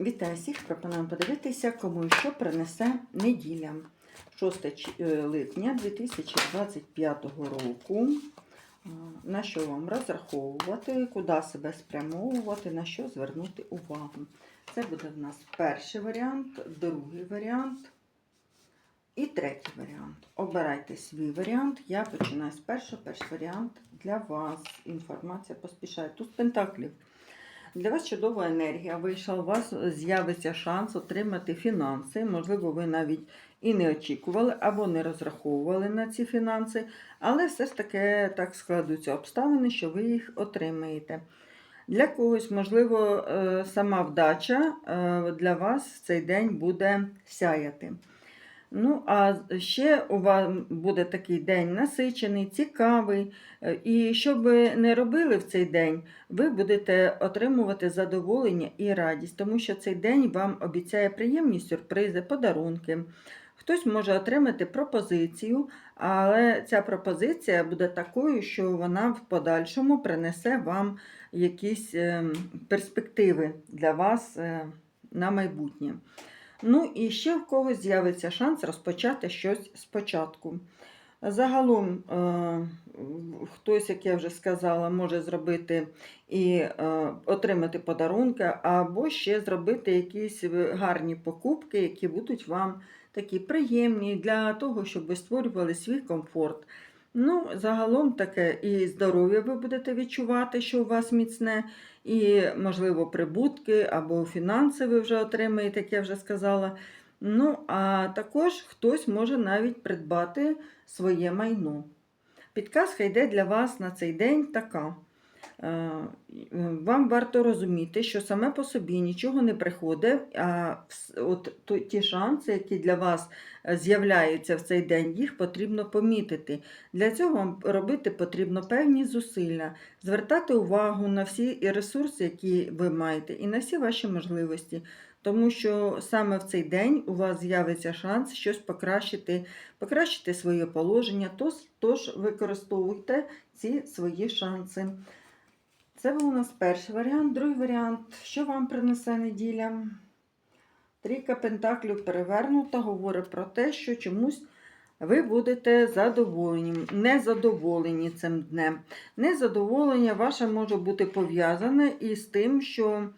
Вітаю всіх! Пропонуємо подивитися, кому що принесе неділя 6 е, липня 2025 року. Е, На що вам розраховувати, куди себе спрямовувати, на що звернути увагу. Це буде в нас перший варіант, другий варіант і третій варіант. Обирайте свій варіант. Я починаю з першого. Перший варіант для вас. Інформація поспішає. Тут пентаклів. Для вас чудова енергія вийшла, у вас з'явиться шанс отримати фінанси. Можливо, ви навіть і не очікували або не розраховували на ці фінанси, але все ж таки так складуться обставини, що ви їх отримаєте. Для когось, можливо, е, сама вдача е, для вас в цей день буде сяяти. Ну, а ще у вас буде такий день насичений, цікавий. Е, І що б ви не робили в цей день, ви будете отримувати задоволення і радість, тому що цей день вам обіцяє приємні сюрпризи, подарунки. Хтось може отримати пропозицію, але ця пропозиція буде такою, що вона в подальшому принесе вам якісь ем, перспективи для вас е, на майбутнє. Ну і ще в когось з'явиться шанс розпочати щось спочатку. Загалом, е, хтось, як я вже сказала, може зробити і е, отримати подарунки, або ще зробити якісь гарні покупки, які будуть вам такі приємні для того, щоб ви створювали свій комфорт. Ну, загалом таке і здоров'я ви будете відчувати, що у вас міцне, і, можливо, прибутки або фінанси ви вже отримаєте, як я вже сказала. Ну, а також хтось може навіть придбати своє майно. Підказка йде для вас на цей день така. Е, Вам варто розуміти, що саме по собі нічого не приходить, а от ті шанси, які для вас е, з'являються в цей день, їх потрібно помітити. Для цього вам робити потрібно певні зусилля, звертати увагу на всі ресурси, які ви маєте, і на всі ваші можливості. Тому що саме в цей день у вас з'явиться шанс щось покращити, покращити своє положення, тож, тож використовуйте ці свої шанси. Це був у нас перший варіант. Другий варіант, що вам принесе неділя? Трійка Пентаклів перевернута, говорить про те, що чомусь ви будете задоволені, незадоволені цим днем. Незадоволення ваше може бути пов'язане із тим, що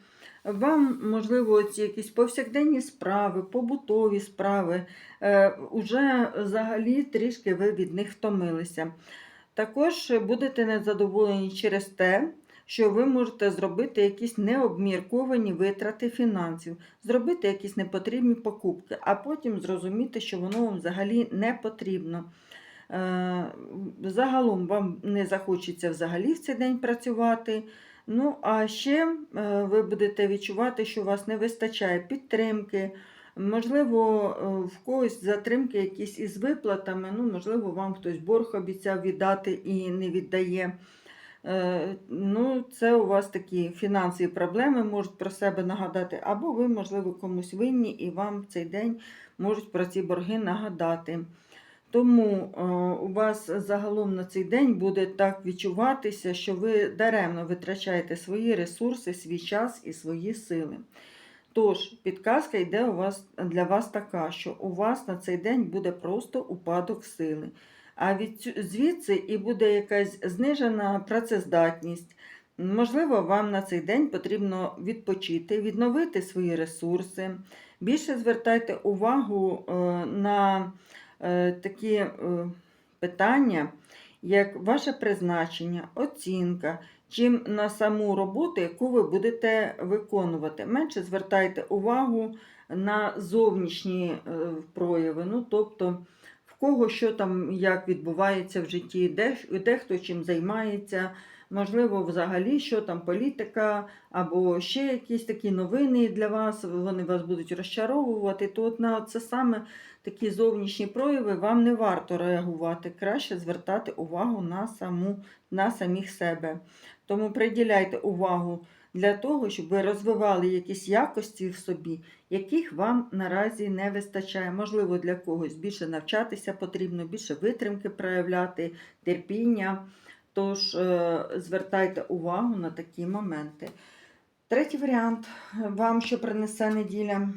вам, можливо, ці якісь повсякденні справи, побутові справи, е, уже взагалі трішки ви від них втомилися. Також будете незадоволені через те, що ви можете зробити якісь необмірковані витрати фінансів, зробити якісь непотрібні покупки, а потім зрозуміти, що воно вам взагалі не потрібно. Е, Загалом вам не захочеться взагалі в цей день працювати. Ну, а ще е, ви будете відчувати, що у вас не вистачає підтримки. Можливо, е, в когось затримки якісь із виплатами, ну, можливо, вам хтось борг обіцяв віддати і не віддає. Е, Ну, це у вас такі фінансові проблеми можуть про себе нагадати, або ви, можливо, комусь винні, і вам в цей день можуть про ці борги нагадати. Тому е, у вас загалом на цей день буде так відчуватися, що ви даремно витрачаєте свої ресурси, свій час і свої сили. Тож, підказка йде у вас, для вас така, що у вас на цей день буде просто упадок сили. А від звідси і буде якась знижена працездатність. Можливо, вам на цей день потрібно відпочити, відновити свої ресурси. Більше звертайте увагу е, на е, такі е, питання, як ваше призначення, оцінка, чим на саму роботу, яку ви будете виконувати. Менше звертайте увагу на зовнішні прояви. Ну, тобто, кого що там як відбувається в житті, де, де хто чим займається. Можливо, взагалі, що там політика, або ще якісь такі новини для вас, вони вас будуть розчаровувати. То от на це саме такі зовнішні прояви вам не варто реагувати. Краще звертати увагу на, саму, на самих себе. Тому приділяйте увагу для того, щоб ви розвивали якісь якості в собі, яких вам наразі не вистачає. Можливо, для когось більше навчатися потрібно, більше витримки проявляти, терпіння. Тож е, звертайте увагу на такі моменти. Третій варіант вам, що принесе неділя.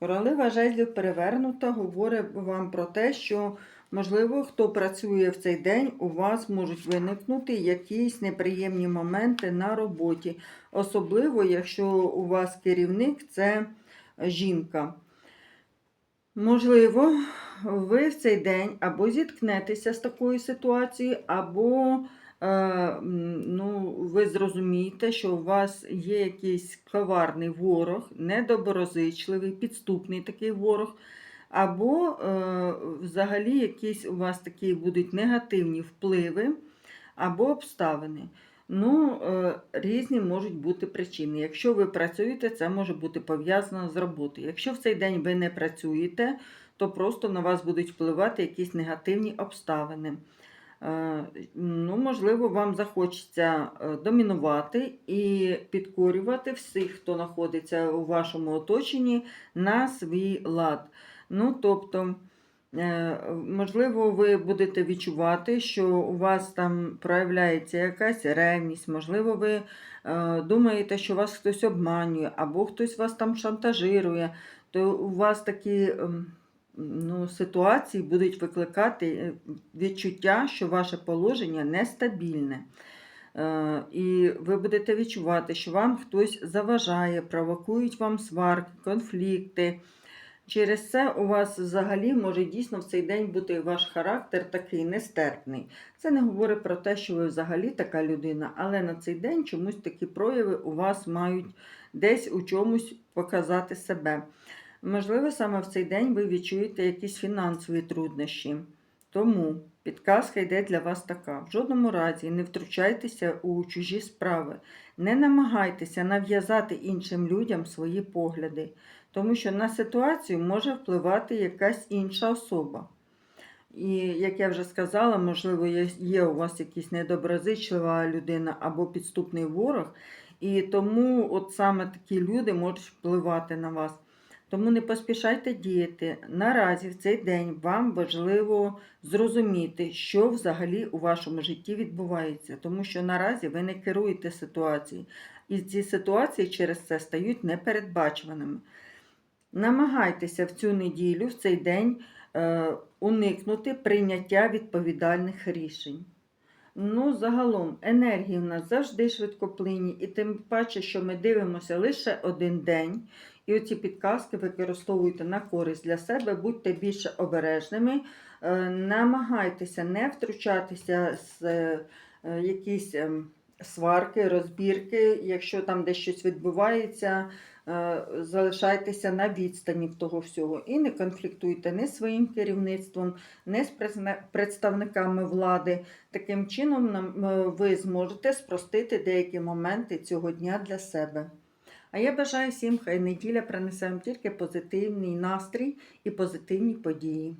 Королева жезлів перевернута, говорить вам про те, що, можливо, хто працює в цей день, у вас можуть виникнути якісь неприємні моменти на роботі. Особливо, якщо у вас керівник це жінка. Можливо, ви в цей день або зіткнетеся з такою ситуацією, або е, ну, ви зрозумієте, що у вас є якийсь коварний ворог, недоброзичливий, підступний такий ворог, або е, взагалі якісь у вас такі будуть негативні впливи або обставини. Ну, е, різні можуть бути причини. Якщо ви працюєте, це може бути пов'язано з роботою. Якщо в цей день ви не працюєте, то просто на вас будуть впливати якісь негативні обставини. Е, Ну, можливо, вам захочеться домінувати і підкорювати всіх, хто знаходиться у вашому оточенні на свій лад. Ну, тобто, е, можливо, ви будете відчувати, що у вас там проявляється якась ревність, можливо, ви е, думаєте, що вас хтось обманює, або хтось вас там шантажирує, то у вас такі. ем, ну, ситуації будуть викликати е, відчуття, що ваше положення нестабільне. І ви будете відчувати, що вам хтось заважає, провокують вам сварки, конфлікти. Через це у вас взагалі може дійсно в цей день бути ваш характер такий нестерпний. Це не говорить про те, що ви взагалі така людина, але на цей день чомусь такі прояви у вас мають десь у чомусь показати себе. Можливо, саме в цей день ви відчуєте якісь фінансові труднощі. Тому підказка йде для вас така: в жодному разі не втручайтеся у чужі справи, не намагайтеся нав'язати іншим людям свої погляди, тому що на ситуацію може впливати якась інша особа. І, як я вже сказала, можливо, є, у вас якась недоброзичлива людина або підступний ворог, і тому от саме такі люди можуть впливати на вас. Тому не поспішайте діяти. Наразі в цей день вам важливо зрозуміти, що взагалі у вашому житті відбувається, тому що наразі ви не керуєте ситуацією, і ці ситуації через це стають непередбачуваними. Намагайтеся в цю неділю, в цей день е, уникнути прийняття відповідальних рішень. Ну, загалом, енергії в нас завжди швидкоплинні, і тим паче, що ми дивимося лише один день. І оці підказки використовуйте на користь для себе, будьте більше обережними, е, намагайтеся не втручатися з е, якісь ем, сварки, розбірки. Якщо там десь щось відбувається, залишайтеся на відстані того всього і не конфліктуйте з своїм керівництвом, ні з представниками влади. Таким чином е, ви зможете спростити деякі моменти цього дня для себе. А я бажаю всім, хай неділя принесе вам тільки позитивний настрій і позитивні події.